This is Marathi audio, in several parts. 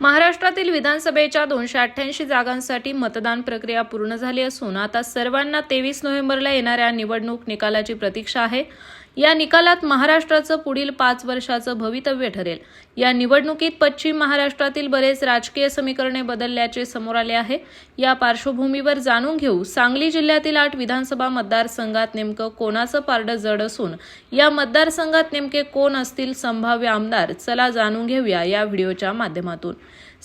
महाराष्ट्रातील विधानसभेच्या दोनशे अठ्ठ्याऐंशी जागांसाठी मतदान प्रक्रिया पूर्ण झाली असून आता सर्वांना तेवीस नोव्हेंबरला येणाऱ्या निवडणूक निकालाची प्रतीक्षा आहे. या निकालात महाराष्ट्राचं पुढील पाच वर्षाचं भवितव्य ठरेल. या निवडणुकीत पश्चिम महाराष्ट्रातील बरेच राजकीय समीकरणे बदलल्याचे समोर आले आहे. या पार्श्वभूमीवर जाणून घेऊ सांगली जिल्ह्यातील आठ विधानसभा मतदारसंघात नेमकं कोणाचं पारडं जड असून या मतदारसंघात नेमके कोण असतील संभाव्य आमदार चला जाणून घेऊया या व्हिडिओच्या माध्यमातून.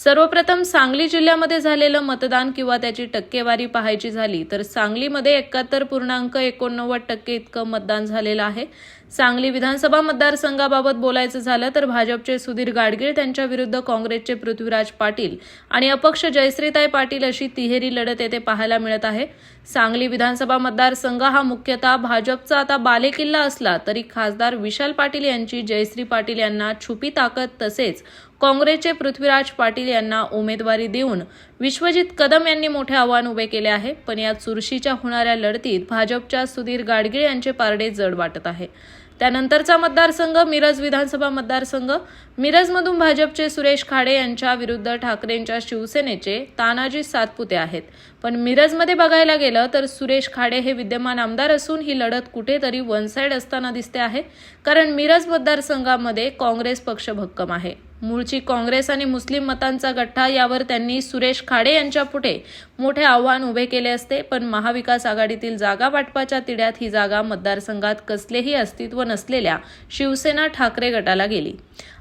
सर्वप्रथम सांगली जिल्ह्यामध्ये झालेलं मतदान किंवा त्याची टक्केवारी पाहायची झाली तर सांगलीमध्ये एकाहत्तर पूर्णांक एकोणनव्वद टक्के इतकं मतदान झालेलं आहे. सांगली विधानसभा मतदारसंघाबाबत बोलायचं झालं तर भाजपचे सुधीर गाडगीळ त्यांच्या विरुद्ध काँग्रेसचे पृथ्वीराज पाटील आणि अपक्ष जयश्रीताई पाटील अशी तिहेरी लढत येथे पाहायला मिळत आहे. सांगली विधानसभा मतदारसंघ हा मुख्यतः भाजपचा आता बालेकिल्ला असला तरी खासदार विशाल पाटील यांची जयश्री पाटील यांना छुपी ताकद तसेच काँग्रेसचे पृथ्वीराज पाटील यांना उमेदवारी देऊन विश्वजित कदम यांनी मोठे आव्हान उभे केले आहे. पण या चुरशीच्या होणाऱ्या लढतीत भाजपच्या सुधीर गाडगीळ यांचे पारडे जड वाटत आहे. त्यानंतरचा मतदारसंघ मिरज विधानसभा मतदारसंघ. मिरजमधून भाजपचे सुरेश खाडे यांच्या विरुद्ध ठाकरेंच्या शिवसेनेचे तानाजी सातपुते आहेत. पण मिरजमध्ये बघायला गेलं तर सुरेश खाडे हे विद्यमान आमदार असून ही लढत कुठेतरी वन साईड असताना दिसते आहे. कारण मिरज मतदारसंघामध्ये काँग्रेस पक्ष भक्कम आहे. मूळची काँग्रेस आणि मुस्लिम मतांचा गठ्ठा यावर त्यांनी सुरेश खाडे यांच्या पुढे मोठे आव्हान उभे केले असते पण महाविकास आघाडीतील जागा वाटपाच्या तिढ्यात ही जागा मतदारसंघात कसलेही अस्तित्व नसलेल्या शिवसेना ठाकरे गटाला गेली.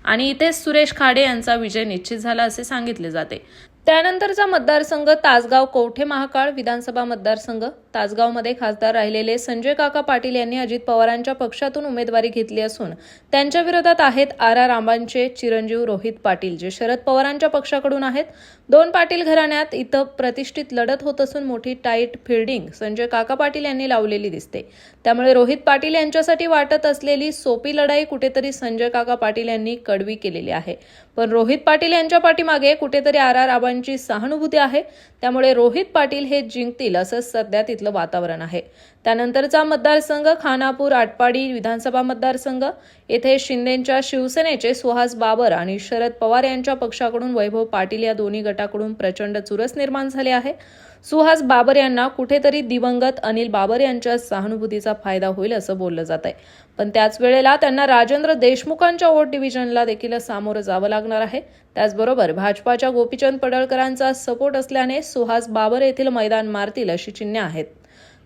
आणि इथेच सुरेश खाडे यांचा विजय निश्चित झाला असे सांगितले जाते. त्यानंतरचा मतदारसंघ तासगाव कवठे महाकाळ विधानसभा मतदारसंघ? तासगावमध्ये खासदार राहिलेले संजय काका पाटील यांनी अजित पवारांच्या पक्षातून उमेदवारी घेतली असून त्यांच्या विरोधात आहेत आर आर आंबांचे चिरंजीव रोहित पाटील जे शरद पवारांच्या पक्षाकडून आहेत. दोन पाटील घराण्यात इथं प्रतिष्ठित लढत होत असून मोठी टाईट फिल्डिंग संजय काका पाटील यांनी लावलेली दिसते. त्यामुळे रोहित पाटील यांच्यासाठी वाटत असलेली सोपी लढाई कुठेतरी संजय काका पाटील यांनी कडवी केलेली आहे. पण रोहित पाटील यांच्या पाठीमागे कुठेतरी आर आर आबांची सहानुभूती आहे. त्यामुळे रोहित पाटील हे जिंकतील असं सध्या तिथलं वातावरण आहे. त्यानंतरचा मतदारसंघ खानापूर आटपाडी विधानसभा मतदारसंघ. येथे शिंदेच्या शिवसेनेचे सुहास बाबर आणि शरद पवार यांच्या पक्षाकडून वैभव पाटील या दोन्ही गटाकडून प्रचंड चुरस निर्माण झाले आहे. सुहास बाबर यांना कुठेतरी दिवंगत अनिल बाबर यांच्या सहानुभूतीचा फायदा होईल असं बोललं जात आहे. पण त्याच वेळेला त्यांना राजेंद्र देशमुखांच्या वोट डिव्हिजनला देखील सामोरं जावं लागणार आहे. त्याचबरोबर भाजपाच्या गोपीचंद पडळकरांचा सपोर्ट असल्याने सुहास बाबर येथील मैदान मारतील अशी चिन्हे आहेत.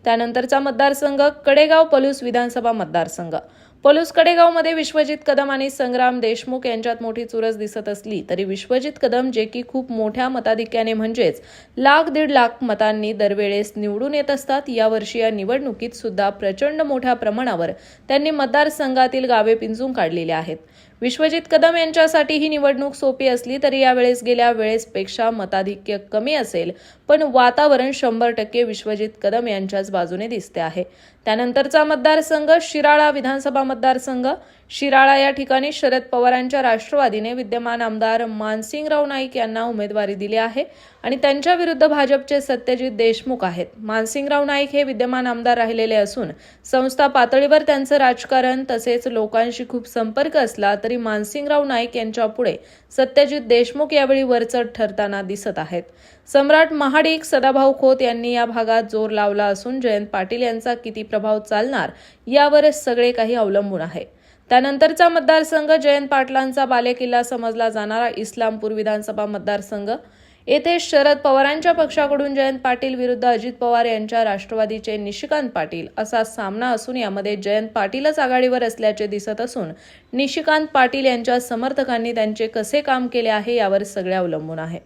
त्यानंतरचा मतदारसंघ कडेगाव पलूस विधानसभा मतदारसंघ. पलूस कडेगावमध्ये विश्वजित कदम आणि संग्राम देशमुख यांच्यात मोठी चुरस दिसत असली तरी विश्वजित कदम जे की खूप मोठ्या मताधिक्याने म्हणजेच लाख दीड लाख मतांनी दरवेळेस निवडून येत असतात यावर्षी या निवडणुकीत सुद्धा प्रचंड मोठ्या प्रमाणावर त्यांनी मतदारसंघातील गावे पिंजून काढलेली आहेत. विश्वजित कदम यांच्यासाठी ही निवडणूक सोपी असली तरी यावेळेस गेल्या वेळेसपेक्षा मताधिक्य कमी असेल. पण वातावरण शंभर टक्के विश्वजित कदम यांच्याच बाजूने दिसते आहे. त्यानंतरचा मतदारसंघ शिराळा विधानसभा मतदारसंघ शिराळा या ठिकाणी शरद पवारांच्या राष्ट्रवादीने विद्यमान आमदार मानसिंगराव नाईक यांना उमेदवारी दिली आहे आणि त्यांच्या विरुद्ध भाजपचे सत्यजित देशमुख आहेत. मानसिंगराव नाईक हे विद्यमान आमदार राहिलेले असून संस्था पातळीवर त्यांचं राजकारण तसेच लोकांशी खूप संपर्क असला तरी मानसिंगराव नाईक यांच्या पुढे सत्यजित देशमुख यावेळी वरचढ ठरताना दिसत आहेत. सम्राट महाडिक सदाभाऊ खोत यांनी या भागात जोर लावला असून जयंत पाटील यांचा किती प्रभाव चालणार यावरच सगळे काही अवलंबून आहे. त्यानंतरचा मतदारसंघ जयंत पाटलांचा बालेकिल्ला समजला जाणारा इस्लामपूर विधानसभा मतदारसंघ. येथे शरद पवारांच्या पक्षाकडून जयंत पाटील विरुद्ध अजित पवार यांच्या राष्ट्रवादीचे निशिकांत पाटील असा सामना असून यामध्ये जयंत पाटीलच आघाडीवर असल्याचे दिसत असून निशिकांत पाटील यांच्या समर्थकांनी त्यांचे कसे काम केले आहे यावर सगळे अवलंबून आहे.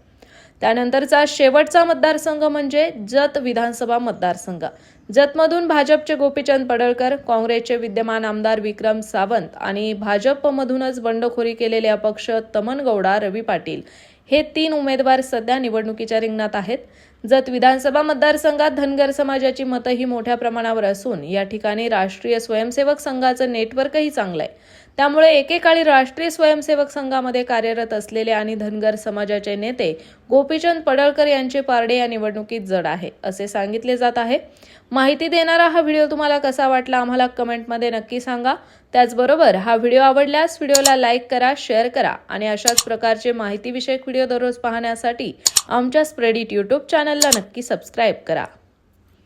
त्यानंतरचा शेवटचा मतदारसंघ म्हणजे जत विधानसभा मतदारसंघ. जतमधून भाजपचे गोपीचंद पडळकर काँग्रेसचे विद्यमान आमदार विक्रम सावंत आणि भाजपमधूनच बंडखोरी केलेले अपक्ष तमन गौडा रवी पाटील हे तीन उमेदवार सध्या निवडणुकीच्या रिंगणात आहेत. जत विधानसभा मतदारसंघात धनगर समाजाची मतंही मोठ्या प्रमाणावर असून या ठिकाणी राष्ट्रीय स्वयंसेवक संघाचं नेटवर्कही चांगलं आहे त्यामुळे एकेकाळी राष्ट्रीय स्वयंसेवक संघामध्ये कार्यरत असलेले आणि धनगर समाजाचे नेते गोपीचंद पडळकर यांचे पारडे या निवडणुकीत जड आहे असे सांगितले जात आहे. माहिती देणारा हा व्हिडिओ तुम्हाला कसा वाटला आम्हाला कमेंटमध्ये नक्की सांगा. त्याचबरोबर हा व्हिडिओ आवडल्यास व्हिडिओला लाईक करा शेअर करा आणि अशाच प्रकारचे माहितीविषयक व्हिडिओ दररोज पाहण्यासाठी आमच्या स्प्रेडिट यूट्यूब चॅनलला नक्की सबस्क्राईब करा.